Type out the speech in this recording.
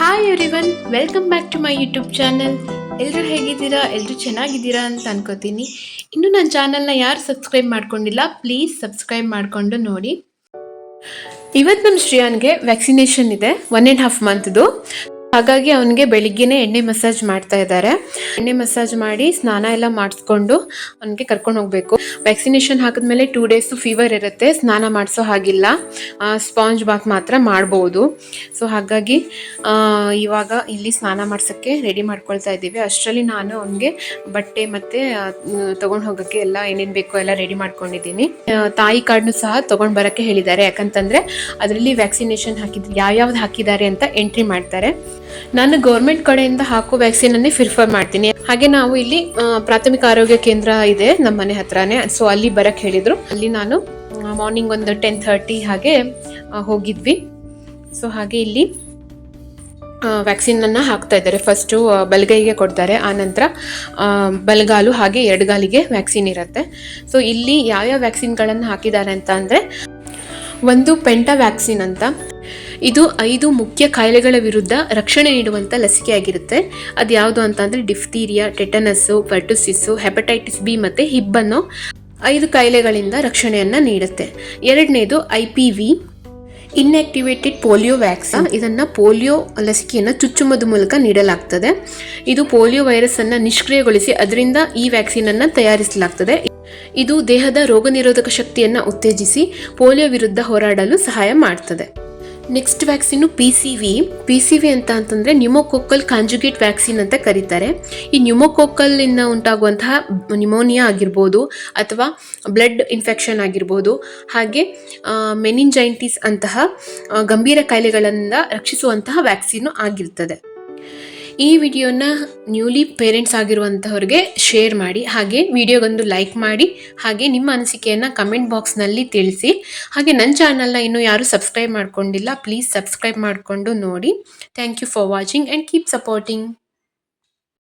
Hi everyone welcome back to my YouTube channel ಎಲ್ಲರೂ ಹೇಗಿದ್ದೀರಾ? ಎಲ್ಲರೂ ಚೆನ್ನಾಗಿದ್ದೀರಾ ಅಂತ ಅನ್ಕೋತೀನಿ. ಇನ್ನು ನನ್ನ ಚಾನಲ್ನ ಯಾರು ಸಬ್ಸ್ಕ್ರೈಬ್ ಮಾಡ್ಕೊಂಡಿಲ್ಲ ಪ್ಲೀಸ್ ಸಬ್ಸ್ಕ್ರೈಬ್ ಮಾಡಿಕೊಂಡು ನೋಡಿ. ಇವತ್ತು ನಮ್ಮ ಶ್ರೇಯಾನ್ಗೆ ವ್ಯಾಕ್ಸಿನೇಷನ್ ಇದೆ ಒನ್ ಆ್ಯಂಡ್ ಹಾಫ್ ಮಂತ್ದು ಹಾಗಾಗಿ ಅವನಿಗೆ ಬೆಳಿಗ್ಗೆನೆ ಎಣ್ಣೆ ಮಸಾಜ್ ಮಾಡ್ತಾ ಇದ್ದಾರೆ. ಎಣ್ಣೆ ಮಸಾಜ್ ಮಾಡಿ ಸ್ನಾನ ಎಲ್ಲ ಮಾಡಿಸ್ಕೊಂಡು ಅವನಿಗೆ ಕರ್ಕೊಂಡು ಹೋಗಬೇಕು. ವ್ಯಾಕ್ಸಿನೇಷನ್ ಹಾಕಿದ್ಮೇಲೆ ಟೂ ಡೇಸ್ ಫೀವರ್ ಇರುತ್ತೆ. ಸ್ನಾನ ಮಾಡಿಸೋ ಹಾಗಿಲ್ಲ. ಸ್ಪಾಂಜ್ ಬಾತ್ ಮಾತ್ರ ಮಾಡ್ಬೋದು. ಸೊ ಹಾಗಾಗಿ ಇವಾಗ ಇಲ್ಲಿ ಸ್ನಾನ ಮಾಡ್ಸೋಕ್ಕೆ ರೆಡಿ ಮಾಡ್ಕೊಳ್ತಾ ಇದ್ದೀವಿ. ಅಷ್ಟರಲ್ಲಿ ನಾನು ಅವನಿಗೆ ಬಟ್ಟೆ ಮತ್ತು ತೊಗೊಂಡು ಹೋಗೋಕ್ಕೆ ಎಲ್ಲ ಏನೇನು ಬೇಕೋ ಎಲ್ಲ ರೆಡಿ ಮಾಡ್ಕೊಂಡಿದ್ದೀನಿ. ತಾಯಿ ಕಾರ್ಡ್ನು ಸಹ ತೊಗೊಂಡು ಬರೋಕ್ಕೆ ಹೇಳಿದ್ದಾರೆ. ಯಾಕಂತಂದರೆ, ಅದರಲ್ಲಿ ವ್ಯಾಕ್ಸಿನೇಷನ್ ಯಾವ ಯಾವ್ಯಾವ್ದು ಹಾಕಿದ್ದಾರೆ ಅಂತ ಎಂಟ್ರಿ ಮಾಡ್ತಾರೆ. ನಾನು ಗೌರ್ಮೆಂಟ್ ಕಡೆಯಿಂದ ಹಾಕೋ ವ್ಯಾಕ್ಸಿನ್ ಅನ್ನೇ ಪ್ರಿಫರ್ ಮಾಡ್ತೀನಿ. ಹಾಗೆ ನಾವು ಇಲ್ಲಿ ಪ್ರಾಥಮಿಕ ಆರೋಗ್ಯ ಕೇಂದ್ರ ಇದೆ ನಮ್ಮ ಮನೆ ಹತ್ರನೇ. ಸೊ ಅಲ್ಲಿ ಬರಕ್ಕೆ ಹೇಳಿದರು. ಅಲ್ಲಿ ನಾನು ಮಾರ್ನಿಂಗ್ ಒಂದು ಟೆನ್ ಥರ್ಟಿ ಹಾಗೆ ಹೋಗಿದ್ವಿ. ಸೊ ಹಾಗೆ ಇಲ್ಲಿ ವ್ಯಾಕ್ಸಿನನ್ನು ಹಾಕ್ತಾ ಇದ್ದಾರೆ. ಫಸ್ಟು ಬಲಗೈಗೆ ಕೊಡ್ತಾರೆ. ಆನಂತರ ನಂತರ ಬಲಗಾಲು ಹಾಗೆ ಎಡಗಾಲಿಗೆ ವ್ಯಾಕ್ಸಿನ್ ಇರುತ್ತೆ. ಸೊ ಇಲ್ಲಿ ಯಾವ್ಯಾವ ವ್ಯಾಕ್ಸಿನ್ಗಳನ್ನು ಹಾಕಿದ್ದಾರೆ ಅಂತ ಅಂದರೆ ಒಂದು ಪೆಂಟಾ ವ್ಯಾಕ್ಸಿನ್ ಅಂತ. ಇದು ಐದು ಮುಖ್ಯ ಕಾಯಿಲೆಗಳ ವಿರುದ್ಧ ರಕ್ಷಣೆ ನೀಡುವಂಥ ಲಸಿಕೆಯಾಗಿರುತ್ತೆ. ಅದು ಯಾವುದು ಅಂತ ಅಂದರೆ ಡಿಫ್ತೀರಿಯಾ, ಟೆಟನಸ್ಸು, ಪರ್ಟುಸಿಸ್ಸು, ಹೆಪಟೈಟಿಸ್ ಬಿ ಮತ್ತು ಹಿಬ್ಬನ್ನು ಐದು ಕಾಯಿಲೆಗಳಿಂದ ರಕ್ಷಣೆಯನ್ನು ನೀಡುತ್ತೆ. ಎರಡನೇದು I P V inactivated polio vaccine. ಇದನ್ನು ಪೋಲಿಯೋ ಲಸಿಕೆಯನ್ನು ಚುಚ್ಚುಮದ ಮೂಲಕ ನೀಡಲಾಗ್ತದೆ. ಇದು ಪೋಲಿಯೋ ವೈರಸ್ ಅನ್ನು ನಿಷ್ಕ್ರಿಯಗೊಳಿಸಿ, ಅದರಿಂದ ಈ ವ್ಯಾಕ್ಸಿನ್ ಅನ್ನು ತಯಾರಿಸಲಾಗ್ತದೆ. ಇದು ದೇಹದ ರೋಗನಿರೋಧಕ ಶಕ್ತಿಯನ್ನು ಉತ್ತೇಜಿಸಿ ಪೋಲಿಯೋ ವಿರುದ್ಧ ಹೋರಾಡಲು ಸಹಾಯ ಮಾಡ್ತದೆ. Next vaccine P C V P C V ಅಂತ ಅಂತಂದರೆ ನ್ಯೂಮೋಕೋಕಲ್ ಕಾಂಜುಗೇಟ್ ವ್ಯಾಕ್ಸಿನ್ ಅಂತ ಕರೀತಾರೆ. ಈ ನ್ಯೂಮೋಕೋಕಲ್ನಿಂದ ಉಂಟಾಗುವಂತಹ ನ್ಯುಮೋನಿಯಾ ಆಗಿರ್ಬೋದು ಅಥವಾ ಬ್ಲಡ್ ಇನ್ಫೆಕ್ಷನ್ ಆಗಿರ್ಬೋದು, ಹಾಗೆ ಮೆನಿಂಜೈಂಟಿಸ್ ಅಂತಹ ಗಂಭೀರ ಕಾಯಿಲೆಗಳಿಂದ ರಕ್ಷಿಸುವಂತಹ ವ್ಯಾಕ್ಸಿನು ಆಗಿರ್ತದೆ. ಈ ವಿಡಿಯೋನ ನ್ಯೂಲಿ ಪೇರೆಂಟ್ಸ್ ಆಗಿರುವಂಥವ್ರಿಗೆ ಶೇರ್ ಮಾಡಿ, ಹಾಗೆ ವಿಡಿಯೋಗೊಂದು ಲೈಕ್ ಮಾಡಿ, ಹಾಗೆ ನಿಮ್ಮ ಅನಿಸಿಕೆಯನ್ನು ಕಮೆಂಟ್ ಬಾಕ್ಸ್ನಲ್ಲಿ ತಿಳಿಸಿ. ಹಾಗೆ ನನ್ನ ಚಾನಲ್ನ ಇನ್ನೂ ಯಾರು ಸಬ್ಸ್ಕ್ರೈಬ್ ಮಾಡ್ಕೊಂಡಿಲ್ಲ ಪ್ಲೀಸ್ ಸಬ್ಸ್ಕ್ರೈಬ್ ಮಾಡಿಕೊಂಡು ನೋಡಿ. Thank you for watching and keep supporting